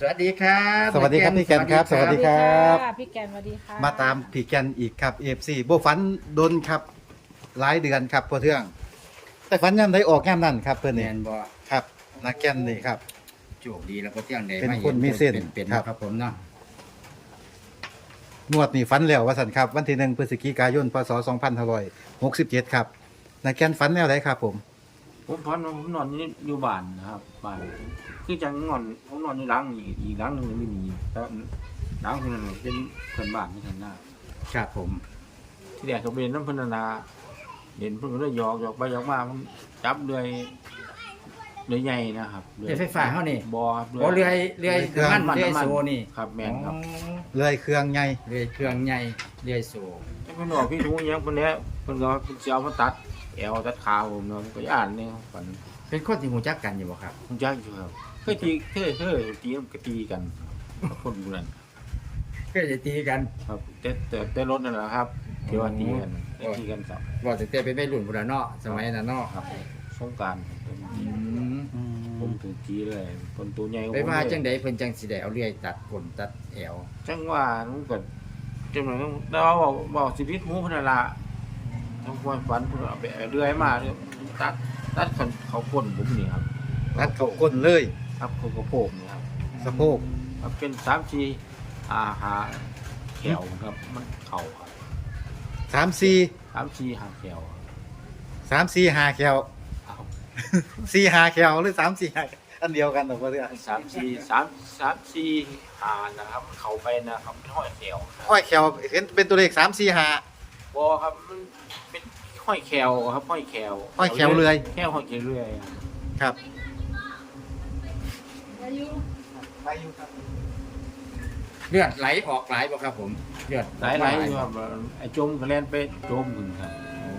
สวัสดีครับสวัสดีครับพี่แกนครับ สวัสดีครับค่ะพี่แกนสวัสดีค่ะมาตามผีแกนอีกครับเอฟซีโบฟันโดนครับ หลายเดือนครับพอเทื่อง แต่ฟันย่ำได้ออกย่ำนั่นครับเพื่อนแมนี่นบ่ครับนักแกนนี่ครับ โชคดีแล้วก็เที่ยงได้เป็นมาห็คนมีเส้นเป็นครับ ครับผมเนาะนวดนี่ฟันแล้วว่าสันครับ วันที่หนึ่งพฤศจิกายนพศสองพันห้าร้อยหกสิบเจ็ดครับนักแกนฟันแนวไหนครับผม ผมพันว่าผมนอนอยู่อยู่บ้านนะครับบ้านคือจังนอนผมนอนอยู่หลังนี่อีกหลังหนึงไม่มีแล้วหลังคนนั้นเป็นเพื่อนบ้านที่ทางหน้า ครับผม ที่แรกก็เป็นน้ำพันนาเห็นเพิ่นก็เลยหยอกหยอกไปหยอกมาผมจับเรือยเรือยใหญ่นะครับเรือไฟฟ้าเฮานี่ บอครับโอ้เรือเรือน้ำมันเรือน้ำมันโซนี่ครับแม่นครับ อ๋อเลื่อยเครื่องไงเรือเครื่องใหญ่เรือโซแต่เพิ่นบอกพี่ทุงยังเพิ่นเนี้ยเพิ่นก็เพิ่นสิเอามาตัด แอวตัดขาผมเนาะก็อ่านเนี่ยฝันเป็นคนที่หูจักกันอยู่บ่ครับ ผมจักอยู่ครับเคยตีเคยเคยตีมันก็ตีกันครับคนบุนั้นก็จะตีกัน ครับแต่แต่แต่รถนั่นแหละครับที่ว่าตีกันได้ตีกันสับบ่ตั้งแต่เป็นวัยรุ่นพุ่นละเนาะสมัยนั้นเนาะครับสงกรารอืมผมถึงตีเลยคนตัวใหญ่กไปผมว่าเลยจังไดเพิ่นจังสิได้เอาเรือตัดก้นตัดแอวจังว่านุ่งก็จังหวะนั้นแต่ว่าบอกบอกชีวิตหมูพนละ ต้องควรฝันเพื่อเอาไปเรื่อยมาเนี่ยตัดตัดเขาเขาก้นผมนี่ครับรัดเข้าก้นเลย ครับเขากระโปงนี่ครับสะโพกครับเป็นสามชีอาหาแขวครับ มันเข่าครับสามสี่สามชีหาแขวครับสามสี่ห้าแควเอาสี่ห้าแควหรือสามสี่ห้าอันเดียวกันหรอพอเทื่องสามชีสามสามชีหานะครับมันเข้าไปนะครับห้อยแขวครับห้อยแควเห็นเป็นตัวเลขสามสี่ห้า บอครับมันเป็นห้อยแขวครับ ห้อยแขวห้อยแขวเลื่อย แค่ห้อยแขวเรื่อยครับครับอายุเลือดไหลออกไหลบ่ครับผม เลือดหลายหลายอยู่ครับไอ้โจมก็เล่นไปโจมขึ้นครับโอ้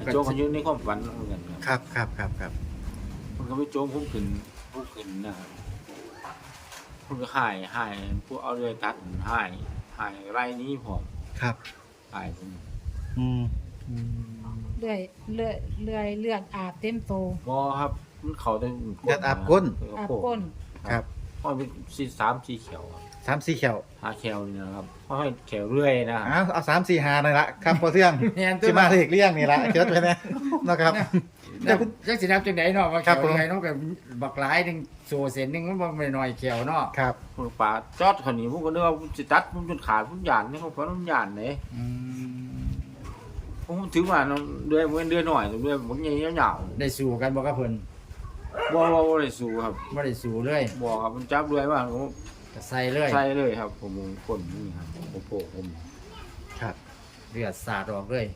ไอ้ก็โจมเขาอยู่ในความฝันเหมือนกันครับ ครับครับครับครับมันก็ไปโจมพุ่งขึ้นพุ่งขึ้นนะครับมันก็หายหายพวกเอาเรือตัดหายหายไรนี้ผมครับ หายผม อืมเลื่อยเลื่อยเลื่อยเลือดอาบเต็มโตบอครับมันเขาได้เลือดอาบก้น อาบก้นครับห้อยเป็นสีสามสีเขียวครับสามสี่แขวหาแขวนี่นะครับห้อยแขวเรื่อยนะเอาเอาสามสี่หาหน่อยละครับพอเที่ยงแม่นตัที่วมามาเลขเลี่ยงนี่ละเชิดไปนะนะครับจักจักสินับจังไดเนาะว่าครัแขบวผมไงเนาะก็บักหลายหนึงโซเซนหนึงมันบ่แม่นน้อยแขวเนาะครับผมป่าจอดคนนี้ผมก็นึกว่าผมจะตัดผมจนขาดผมหยาดนี่ผมเพราะผมหยาดเนี่ยอืม ผมถือว่าน้องเดือยมันเดือยหน่อยเดือยผมใหญ่ยาวได้สู้กันบ่กับเพิ่นๆบ่บ่บ่ได้สู้ครับบ่ได้สู้เลยบ่ครับมันจับเดือยมากผมก็ใส่เลยใช่เลยครับผมผมคนนี่ครับผมโปะผมครับเลือดสาดออกเลย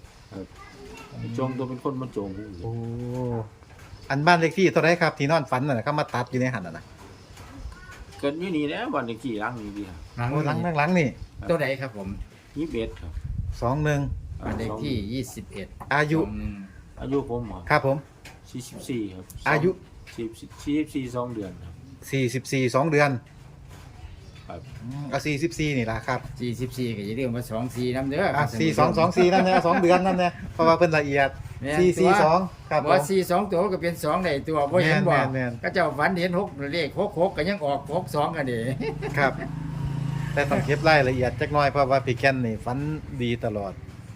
จงตัวเป็นคนมาโจงผมโอ้อันบ้านเลขที่เท่าไรครับที่นอนฝันน่ะนะเขามาตัดอยู่ในหันน่ะนะเกิดอยู่นี่แหล้ววันนี้กี่หลังนี่ดีครับหลังโอ้หลังหลังหลังนี่ตัวใดครับผมยี่สิบเอ็ดครับสองหนึ่ง บ้านเลขที่ 21อายุ อืมอายุผมเหรอครับผม สี่สิบสี่ครับอายุ สี่สิบสี่สิบสี่สองเดือนครับสี่สิบสี่สองเดือนครับ อืมเอาสี่สิบสี่นี่ละครับ44ก็อย่าลืมว่า24นำเด้ออะสี่สองสองสี่นั่นนะสองเดือนนั่นนะเพราะว่าเป็นละเอียดแม่นสี่สี่ตัวสองครับบ่ผมสี่สองตัวก็เป็นสองได้ตัวบ่เห็นบ่แม่นแม่น ก็เจ้าฝันเห็นหกเลขหกหกก็ยังออกหกสองกันนี่ ครับ แต่ต้องเก็บรายละเอียดจักหน้อยเพราะว่าพี่แกนนี่ฝันดีตลอด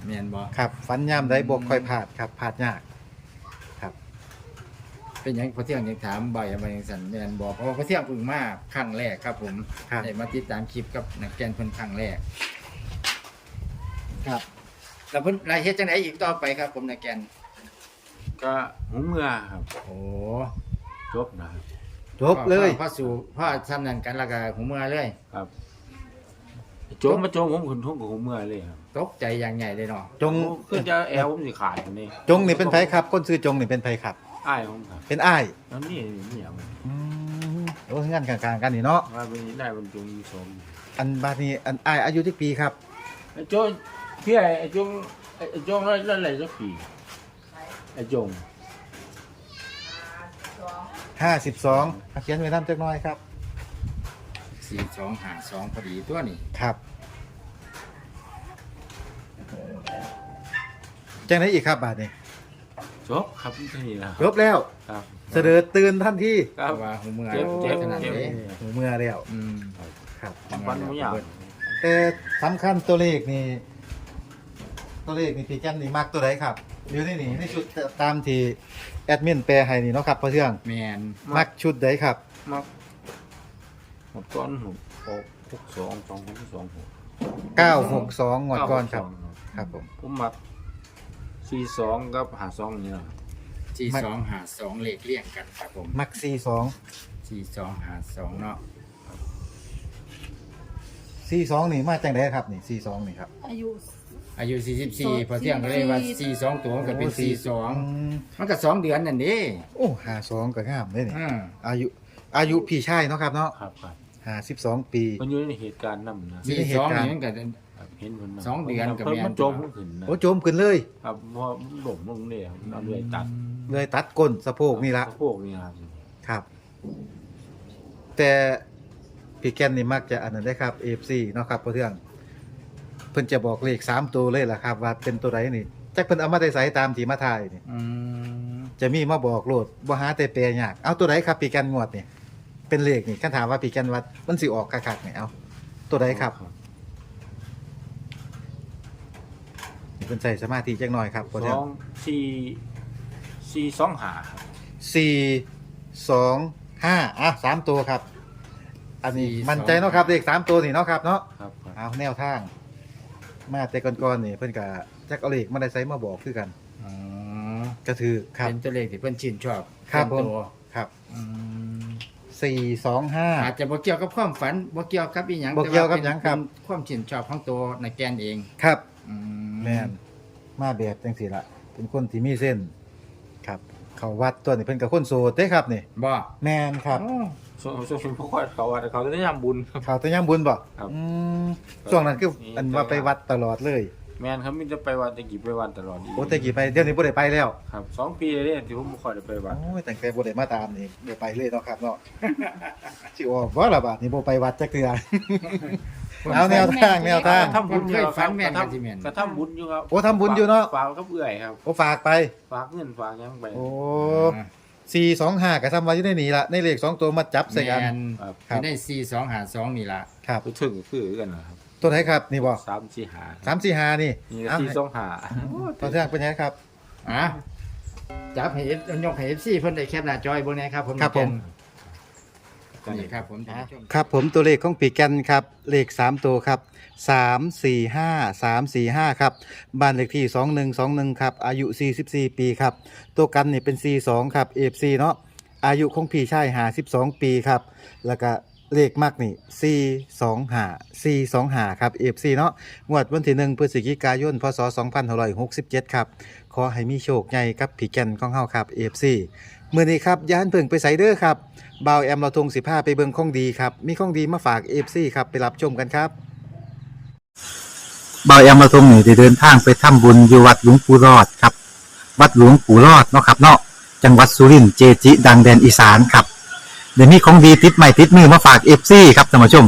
แม่นบ่ครับฝันย่ามได้บวกค่อยพลาดครับพลาดยาก เป็นหยังพอเที่ยงยังถามบ่อยมาอย่างสันแม่นบ่เพราะว่าพอเที่ยงเพิ่งมาครั้งแรกครับ ผมครับ ได้มาติดตามคลิปกับนักแกนเพิ่นครั้งแรก ครับแล้วเพิ่นรายเฮ็ดจังไดอีกต่อไปครับ ผมนักแกนก็หูเมื่อครับโอ้จบนะครับจบเลยพ่อสู่พ่อซ้ำนั้นกันแล้วก็หูเมื่อเลย ครับ โจมมาโจมผมขึ้นทุ่งกับหูเมื่อเลยครับตกใจอย่างใหญ่เลยเนาะจงคือจะแอลผมสิขาดอยู่นี่จงนี่เป็นไผครับคนซื้อจงนี่เป็นไผครับ อ้ายผมครับเป็นอ้ายแล้วนี่นี่อย่างอืมโอ้งั้นกลางๆกันนี่เนาะว่าเป็นได้บรรจุมีสมอันบาดนี้อันอ้ายอายุที่ปีครับไอ้โจงพี่ไอ้ไอ้โจงไอ้โจงแล้วแล้วอะไรสักปีไอ้โจงห้าสิบสองเขียนไว้น้ำจักหน้อยครับ4252พอดีตัวนี้ครับ จังไหนอีกครับบาทนี้จบครับที่นี่นะจบแล้ว ครับเสดอตื่นทันทีครัเพบ ราะว่าหูเมื่อเจ็บเจ็บขนาดเจ็บนี้หูเมื่อแล้วอืมครับฟันไม่ยาวแต่สำคัญตัวเลขนี่ตัวเลขนี่พี่แก้มนี่มักตัวไหนครับอยู่ในนี่ในชุดตามที่แอดมินแปลให้นี่เนาะครับพ่อเทืองแมนมักชุดไหนครับมักหกต้นหกหกหกสองสองหกสองหก962งวดก่อนครับ ครับผมผมมัก สี่สองกับหาสองนี่แหละสี่สองหาสองเลขเลี่ยงกันครับผมมัก42สี่สองหาสองเนาะ42นี่มาจังไดครับนี่42นี่ครับอายุ อายุสี่สิบสี่พอเที่ยงก็เลยว่าสี่สองตัวมันก็เป็นสี่สองอืมมันก็สองเดือนนั่นนี่โอ้52ก็งามเด้นี่อืมอายุอายุพี่ชายเนาะครับเนาะครับครับ52ปีมันอยู่ในเหตุการณ์นั่นนะสี่สองนี่มันก็ ครับเห็นมันนะสองเดือนกับเพิ่นแม่น มันโจมขึ้นนะโอ้โจมขึ้นเลยครับเพราะหล่มลงเนี่ยครับเอาเลื่อยตัดเลยตัดก้นสะโพกนี่ละสะโพกนี่ครับครับ แต่พี่แกนนี่มักจะอันนั้นได้ครับ AFC เนาะครับพ่อเทือง เพิ่นจะบอกเลข3ตัวเลยล่ะครับ ว่าเป็นตัวใดนี่จักเพิ่นเอามาได้ใส่ตามที่มาทายนี่อืมจะมีมาบอกโลดบ่หาแต่แปลยากเอาตัวใดครับพี่แกนงวดนี่เป็นเลขนี่คันถามว่าพี่แกนว่ามันสิออกคักๆนี่เอาตัวใดครับ นี่เพิ่นใส่สมาธิจักหน่อยครับพ่อสเทือองงสี่สี่สองหาครับสี่สองห้าอะสามตัวครับ อันนี้มั่นใจเนาะครับเลขสามตัวนี่เนาะครับเนาะ ครับครับเอาแนวทาง มาแต่ก่อนๆนี่เพิ่นกะจักเอาเลขมาได้ใส่มาบอกคือกัน อ๋อก็ถือครับ เป็นตัวเลขที่เพื่อนชื่นชอบครับเป็นตัวครับอืมสี่สองห้า อาจจะบ่เกี่ยวกับความฝันบ่เกี่ยวกับอีหยังบ่เกี่ยวกับหยังครับ แต่ว่าเป็นความชื่นชอบของตัวในแกนเอง ครับ อื แม่นมาแบบจังสี่ละเป็นคนที่มีเส้น ครับ เขาวัดตัวนี้เพิ่นกับคนโสดเด้ครับนี่บ่แม่นครับอ๋อช่วงช่วงเป็นพวกเขาว่าเขาจะได้ยำบุญครับ เขาแตะย่ำบุญบ่ครับ อืมช่วงนั้นคืออันว่าไปวัดตลอดเลยแมนครับมิจะไปวันตะกี้ไปวันตลอดโอ้แต่กี่ไปเดี๋ยวนี้บ่ได้ไปแล้วครับสองปีเลยเนี่ยที่ผมบ่ค่อยได้ไปวัดโอ้ยแต่งแต่บ่ได้มาตามนี่บ่ไปเลยเนาะครับเนาะ สิออกบ่ล่ะบาดนี้บ่ไปวัดจักเทื่อ เอาแนวทางแนวทาง ทำบุญอยู่เคยคฝัรันบแม่นกกัระนสิแม่น ทำกระทำบุญอยู่ครับโอ้ทำบุญอยู่เนาะฝากกับเอื่อยครับ โอ้ฝากไป ฝากเงินฝากหยังไป โอ้425ก็ทำไว้อยู่ในนี่ล่ะในเลขสองตัวมาจับใส่กัน แม่นครับ ครับอยู่ในสี่สองหาสองนี่ล่ะครับ ไปถึงก็คือกันนะครับตัวไหนครับนี่บ่สามสี่หา345นี่นี่เอาสี่สองหาตัวเทื่องเป็นไงครับ อะจับให้ F ยกให้ FC เพิ่นได้แคปหน้าจอยเบิ่งแหนะครับผมครับผมนี่ ครับผมท่านผู้ชมครับผมตัวเลขของปีแกนครับ เลข 3 ตัวครับ 3 4 5 3 4 5 ครับ บ้านเลขที่ 2121 ครับ อายุ 44 ปีครับ ตัวกันนี่เป็น 42 ครับ FC เนาะอายุของพี่ชาย52 ปีครับ แล้วก็เลขมากนี่ 4 2 5 4 2 5ครับ FC เนาะงวดวันที่1พฤศจิกายน พศ2567 ครับ ขอให้มีโชคใหญ่กับพี่แกนของเฮาครับ FC มื้อนี้ครับย่านเพิ่งไปไสเด้อครับเบาวแอมเราทง15ไปเบิงของดีครับมีของดีมาฝาก FC ครับไปรับชมกันครับเบาแอมเราทงนี่ได้เดินทางไปทำบุญอยู่วัดหลวงปู่รอดครับ วัดหลวงปู่รอดเนาะครับเนาะจังหวัดสุรินทร์เจจิดังแดนอีสานครับเดี๋ยวนี้ของดีติดใหม่ติดมือมาฝาก FC ครับท่านผู้ชม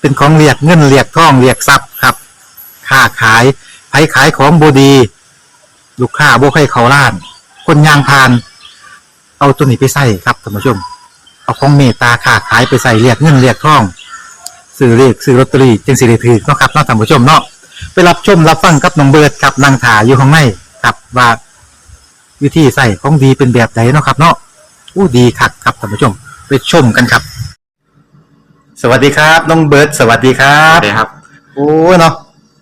เป็นของเรียกเงินเรียกทองเรียกทรัพย์ครับค้าขายไผขายของบดี ลูกค้าบ่ให้เขาล้าน คนยางพาน เอาตัวนี้ไปใส่ครับท่านผู้ชม เอาของเมตตาค้าขายไปใส่เรียกเงินเรียกทองซื้อเรียกซื้อลอตเตอรี่จึงสิได้ถือเนาะครับเนาะท่านผู้ชมเนาะไปรับชมรับฟังกับน้องเบิร์ดครับนางถาอยู่ข้างในครับว่าวิธีใส่ของดีเป็นแบบไหนเนาะครับ เนาะอู้ดีคักครับท่านผู้ชม ไปชมกันครับ สวัสดีครับน้องเบิร์ดสวัสดีครัครับบครับ โอ้เนาะ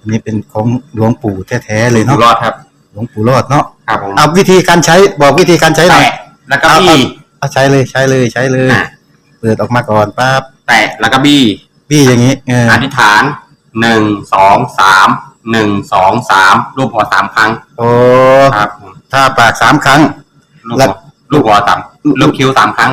อันนี้เป็นของหลวงปู่แท้ๆเลยอยู่เนาะ รอดครับ หลวงปู่รอดเนาะครับผมเอาวิธีการใช้บอกวิธีการใช้หน่อย แตะแล้วก็บี้ เอาใช้เลยใช้เลยใช้เลย อะ เปิดออกมาก่อนปั๊บแตะแล้วก็บี้พี่อย่างนี้เอออธิษฐานหนึ่งสองสามหนึ่งสองสามรูปหัวสามครั้งโอ้ครับผมถ้าปากสามครั้ง ลูกแล้หัวว ลูกหัวสามลูกคิ้วสามครั้ง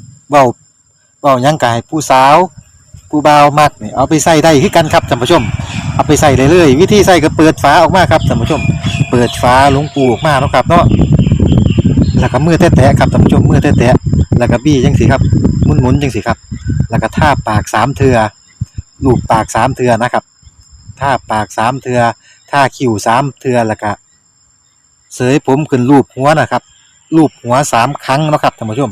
เบาเบายังกายผู้สาวผู้บ่าวมักเนี่ยเอาไปใส่ได้คือกันครับท่านผู้ชม เอาไปใส่เลยเลยวิธีใส่ก็เปิดฝาออกมาครับท่านผู้ชม เปิดฝาหลวงปูออกมาเนาะครับเนาะแล้วก็มือแตะๆครับท่านผู้ชมมือแตะๆแล้วก็บี้จังสิครับหมุนๆจังสิครับ แล้วก็ท่าปากสามเทือลูบปากสามเทือนะครับท่าปากสามเทือท่าคิ้วสามเทือแล้วก็เสยผมขึ้นรูปหัวนะครับรูปหัวสามครั้งนะครับท่านผู้ชม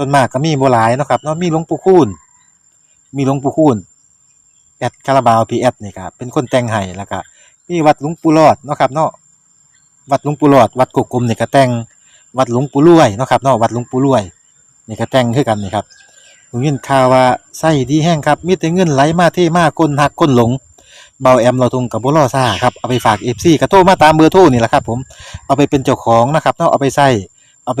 ส่วนมากก็มีบหลายเนาะครับเนาะมีหลวงปู่คูณมีหลวงปู่คูณแอดคาราบาวพีแอดนี่ครับเป็นคนแต่งให้แล้วก็มีวัดหลวงปู่รอดเนาะครับเนาะวัดหลวงปู่รอด วัดกกกลมนี่ก็แต่งวัดหลวงปู่รวยเนาะครับเนาะวัดหลวงปู่รวยนี่ก็แต่งคือกันนี่ครับผมยินข่าวว่าไส้ดีแห้งครับมีแต่เงินไหลมาเทมาคนหักคนหลงเบาแอมเราทุงกับบุรอซ่าครับเอาไปฝากเอฟซีกระโทรมาตามเบอร์โทรนี่แหละครับผมเอาไปเป็นเจ้าของนะครับเนาะเอาไปใส่เอาไป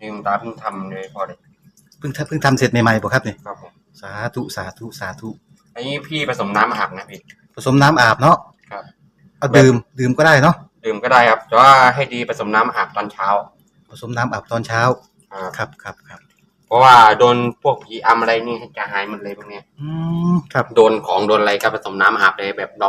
นี่คุณตาเพิ่งทำเลยพอเลยเพิ่งทำเพิ่งทำเสร็จใหม่ๆบ่ครับเนี่ยครับผมสาธุสาธุสาธุอันนี้พี่ผสมน้ำอาบนะพี่ ผสมน้ำอาบเนาะครับเอาดื่มดื่มก็ได้เนาะดื่มก็ได้ครับแต่ว่าให้ดีผสมน้ำอาบตอนเช้า ผสมน้ำอาบตอนเช้าครับครับครับครับเพราะว่าโดนพวกผีอำอะไรนี่จะหายหมดเลยพวกเนี้ยอืมครับโดนของโดนอะไรก็ผสมน้ำอาบเลยแบบเรา